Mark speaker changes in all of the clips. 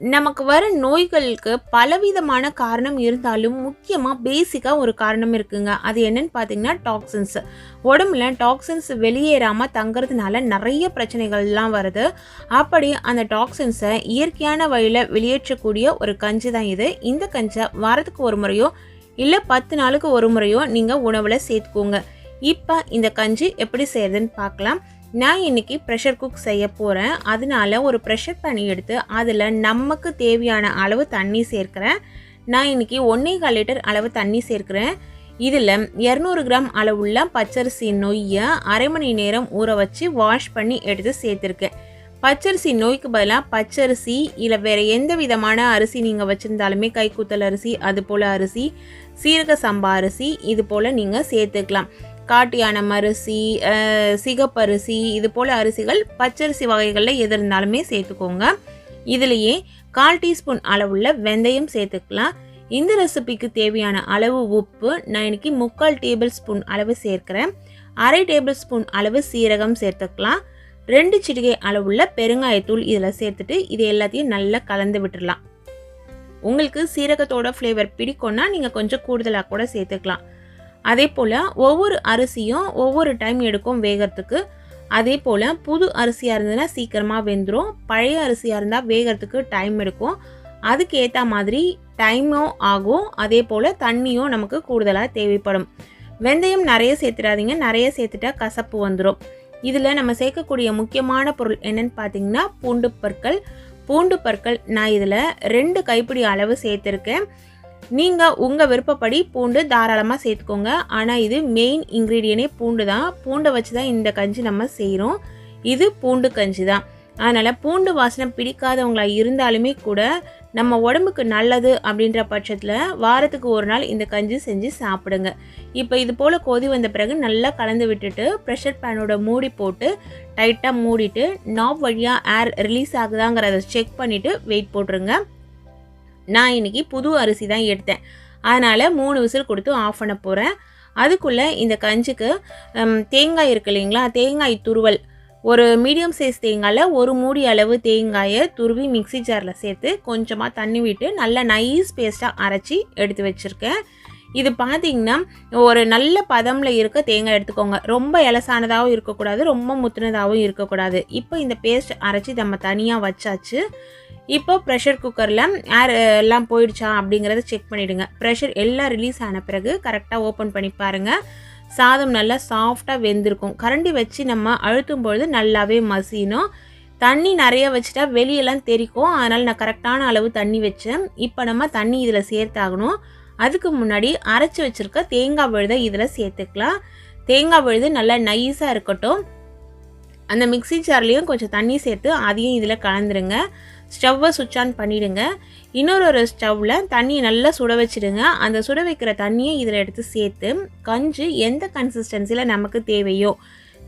Speaker 1: நமக்கு வர நோய்களுக்கு பலவிதமான காரணம் இருந்தாலும் முக்கியமாக பேசிக்காக ஒரு காரணம் இருக்குங்க. அது என்னன்னு பார்த்தீங்கன்னா டாக்ஸின்ஸ் உடம்புல டாக்ஸின்ஸ் வெளியேறாமல் தங்குறதுனால நிறைய பிரச்சனைகள்லாம் வருது. அப்படி அந்த டாக்ஸின்ஸை இயற்கையான வழியில் வெளியேற்றக்கூடிய ஒரு கஞ்சி தான் இது. இந்த கஞ்சை வாரத்துக்கு ஒரு முறையோ இல்லை பத்து நாளுக்கு ஒரு முறையோ நீங்கள் உணவில் சேர்த்துக்கோங்க. இப்போ இந்த கஞ்சி எப்படி செய்யறதுன்னு பார்க்கலாம் நான் இன்னைக்கு ப்ரெஷர் குக் செய்ய போகிறேன் அதனால ஒரு ப்ரெஷர் பேன் எடுத்து அதில் நமக்கு தேவையான அளவு தண்ணி சேர்க்குறேன். நான் இன்னைக்கு ஒன்றே கால் லிட்டர் அளவு தண்ணி சேர்க்குறேன். இதில் இரநூறு கிராம் அளவுள்ள பச்சரிசி நொய்யை அரை மணி நேரம் ஊற வச்சு வாஷ் பண்ணி எடுத்து சேர்த்துருக்கேன். பச்சரிசி நோய்க்கு பதிலாக பச்சரிசி இல்லை வேறு எந்த விதமான அரிசி நீங்கள் வச்சுருந்தாலுமே கைக்கூத்தல் அரிசி அது போல் அரிசி சீரக சம்பா அரிசி இது போல் நீங்கள் சேர்த்துக்கலாம். காட்டு யானம் அரிசி சிகப்பரிசி இது போல் அரிசிகள் பச்சரிசி வகைகளில் எது இருந்தாலுமே சேர்த்துக்கோங்க. இதுலேயே கால் டீஸ்பூன் அளவுள்ள வெந்தயம் சேர்த்துக்கலாம். இந்த ரெசிபிக்கு தேவையான அளவு உப்பு நான் இன்னைக்கு முக்கால் டேபிள் ஸ்பூன் அளவு சேர்க்கிறேன். அரை டேபிள் ஸ்பூன் அளவு சீரகம் சேர்த்துக்கலாம். ரெண்டு சிட்டிகை அளவுள்ள பெருங்காயத்தூள் இதில் சேர்த்துட்டு இது எல்லாத்தையும் நல்லா கலந்து விட்டுடலாம் உங்களுக்கு சீரகத்தோட ஃப்ளேவர் பிடிக்கும்னா நீங்கள் கொஞ்சம் கூடுதலாக கூட சேர்த்துக்கலாம். அதே போல் ஒவ்வொரு அரிசியும் ஒவ்வொரு டைம் எடுக்கும் வேகிறதுக்கு அதே போல் புது அரிசியாக இருந்ததுன்னா சீக்கிரமாக வெந்துடும் பழைய அரிசியாக இருந்தால் வேகிறதுக்கு டைம் எடுக்கும். அதுக்கு ஏற்ற மாதிரி டைமும் ஆகும். அதே போல் தண்ணியும் நமக்கு கூடுதலாக தேவைப்படும். வெந்தயம் நிறைய சேர்த்துடாதீங்க. நிறைய சேர்த்துட்டா கசப்பு வந்துடும் இதில் நம்ம சேர்க்கக்கூடிய முக்கியமான பொருள் என்னென்னு பார்த்தீங்கன்னா பூண்டு பற்கள். பூண்டு பற்கள் நான் இதில் ரெண்டு கைப்பிடி அளவு சேர்த்துருக்கேன். நீங்கள் உங்கள் விருப்பப்படி பூண்டு தாராளமாக சேர்த்துக்கோங்க. ஆனால் இது மெயின் இன்க்ரீடியனே பூண்டு தான். பூண்டை வச்சு தான் இந்த கஞ்சி நம்ம செய்கிறோம் இது பூண்டு கஞ்சி தான். அதனால் பூண்டு வாசனை பிடிக்காதவங்களா இருந்தாலுமே கூட நம்ம உடம்புக்கு நல்லது அப்படின்ற பட்சத்தில் வாரத்துக்கு ஒரு நாள் இந்த கஞ்சி செஞ்சு சாப்பிடுங்க. இப்போ இது போல் கொதி வந்த பிறகு நல்லா கலந்து விட்டுட்டு ப்ரெஷர் பேனோட மூடி போட்டு டைட்டாக மூடிட்டு நாப் வழியாக ஏர் ரிலீஸ் ஆகுதாங்கிறத செக் பண்ணிவிட்டு வெயிட் போட்டுருங்க. நான் இன்னைக்கு புது அரிசி தான் எடுத்தேன். அதனால் மூணு விசில் கொடுத்து ஆஃப் பண்ண போகிறேன் அதுக்குள்ளே இந்த கஞ்சிக்கு தேங்காய் இருக்கு இல்லைங்களா? தேங்காய் துருவல். ஒரு மீடியம் சைஸ் தேங்காயில் ஒரு மூடி அளவு தேங்காயை துருவி மிக்ஸி ஜாரில் சேர்த்து கொஞ்சமாக தண்ணி விட்டு நல்லா நைஸ் பேஸ்ட்டாக அரைச்சி எடுத்து வச்சுருக்கேன். இது பார்த்தீங்கன்னா ஒரு நல்ல பதமில் இருக்க தேங்காய் எடுத்துக்கோங்க. ரொம்ப இலசானதாகவும் இருக்கக்கூடாது ரொம்ப முத்துனதாகவும் இருக்கக்கூடாது. இப்போ இந்த பேஸ்ட் அரைச்சி நம்ம தனியாக வச்சாச்சு. இப்போ ப்ரெஷர் குக்கரில் ஏர் எல்லாம் போயிடுச்சா அப்படிங்கிறத செக் பண்ணிவிடுங்க ப்ரெஷர் எல்லாம் ரிலீஸ் ஆன பிறகு கரெக்டாக ஓப்பன் பண்ணி பாருங்கள் சாதம் நல்லா சாஃப்டாக வெந்திருக்கும். கரண்டி வச்சு நம்ம அழுத்தும் பொழுது நல்லாவே மசியணும். தண்ணி நிறைய வச்சுட்டா வெளியெல்லாம் தெரிக்கும். அதனால் நான் கரெக்டான அளவு தண்ணி வச்சேன். இப்போ நம்ம தண்ணி இதில் சேர்த்தாகணும். அதுக்கு முன்னாடி அரைச்சி வச்சுருக்க தேங்காய் விழுதை இதில் சேர்த்துக்கலாம். தேங்காய் விழுது நல்லா நைஸாக இருக்கட்டும். அந்த மிக்ஸி ஜார்லேயும் கொஞ்சம் தண்ணி சேர்த்து அதையும் இதில் கலந்துருங்க. ஸ்டவ்வை சுவிட்ச் ஆன் பண்ணிவிடுங்க இன்னொரு ஒரு ஸ்டவ்வில் தண்ணியை நல்லா சுட வச்சுடுங்க. அந்த சுட வைக்கிற தண்ணியை இதில் எடுத்து சேர்த்து கஞ்சி எந்த கன்சிஸ்டன்சியில் நமக்கு தேவையோ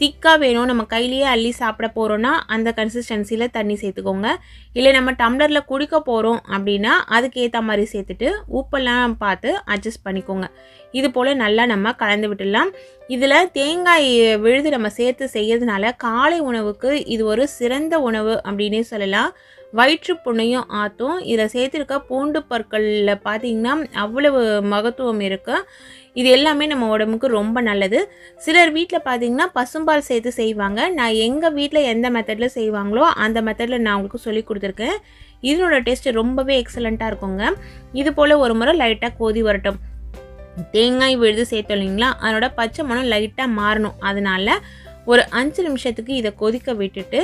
Speaker 1: திக்காக வேணும். நம்ம கையிலேயே அள்ளி சாப்பிட போகிறோன்னா அந்த கன்சிஸ்டன்சியில் தண்ணி சேர்த்துக்கோங்க. இல்லை நம்ம டம்ளரில் குடிக்க போகிறோம் அப்படின்னா அதுக்கேற்ற மாதிரி சேர்த்துட்டு உப்பெல்லாம் பார்த்து அட்ஜஸ்ட் பண்ணிக்கோங்க. இது போல் நல்லா நம்ம கலந்து விட்டுடலாம். இதில் தேங்காய் விழுது நம்ம சேர்த்து செய்கிறதுனால காலை உணவுக்கு இது ஒரு சிறந்த உணவு அப்படின்னே சொல்லலாம். வயிற்று புண்ணையும் ஆற்றும் இதை சேர்த்துருக்க பூண்டு பற்களில் பார்த்தீங்கன்னா அவ்வளவு மகத்துவம் இருக்குது இது எல்லாமே நம்ம உடம்புக்கு ரொம்ப நல்லது. சிலர் வீட்டில் பார்த்தீங்கன்னா பசும்பால் சேர்த்து செய்வாங்க. நான் எங்கள் வீட்டில் எந்த மெத்தடில் செய்வாங்களோ அந்த மெத்தடில் நான் உங்களுக்கு சொல்லி கொடுத்துருக்கேன். இதனோட டேஸ்ட் ரொம்பவே எக்ஸலண்ட்டாக இருக்குங்க. இது போல் ஒரு முறை லைட்டாக கொதி வரட்டும். தேங்காய் விழுது சேர்த்தோம் இல்லைங்களா? அதனோட பச்சை மணம் லைட்டாக மாறணும். அதனால ஒரு அஞ்சு நிமிஷத்துக்கு இதை கொதிக்க விட்டுட்டு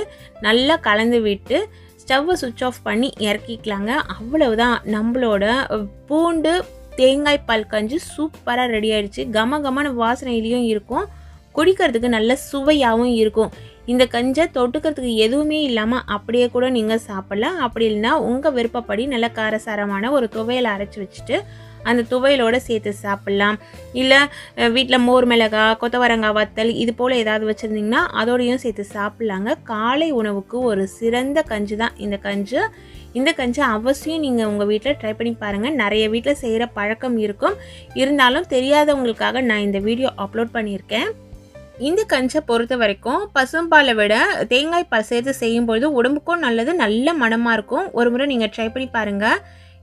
Speaker 1: நல்லா கலந்து விட்டு ஸ்டவ்வை சுவிட்ச் ஆஃப் பண்ணி இறக்கிக்கலாங்க. அவ்வளவுதான். நம்மளோட பூண்டு தேங்காய் பால் கஞ்சி சூப்பராக ரெடி ஆயிடுச்சு. கம கமன வாசனையிலையும் இருக்கும். குடிக்கிறதுக்கு நல்ல சுவையாகவும் இருக்கும். இந்த கஞ்சை தொட்டுக்கிறதுக்கு எதுவுமே இல்லாமல் அப்படியே கூட நீங்கள் சாப்பிட்லாம். அப்படி இல்லைன்னா உங்கள் விருப்பப்படி நல்ல காரசாரமான ஒரு துவையல் அரைச்சி வச்சுட்டு அந்த துவையலோடு சேர்த்து சாப்பிட்லாம். இல்லை வீட்டில் மோர் மிளகா கொத்தவரங்காய் வத்தல் இது போல் ஏதாவது வச்சுருந்திங்கன்னா அதோடையும் சேர்த்து சாப்பிட்லாங்க. காலை உணவுக்கு ஒரு சிறந்த கஞ்சி தான் இந்த கஞ்சி. இந்த கஞ்சி அவசியம் நீங்கள் உங்கள் வீட்டில் ட்ரை பண்ணி பாருங்கள் நிறைய வீட்டில் செய்கிற பழக்கம் இருக்கும். இருந்தாலும் தெரியாதவங்களுக்காக நான் இந்த வீடியோ அப்லோட் பண்ணியிருக்கேன். இந்த கஞ்சை பொறுத்த வரைக்கும் பசும்பாலை விட தேங்காய் பால் சேர்த்து செய்யும்பொழுது உடம்புக்கும் நல்லது நல்ல மனமாக இருக்கும். ஒரு முறை நீங்கள் ட்ரை பண்ணி பாருங்கள்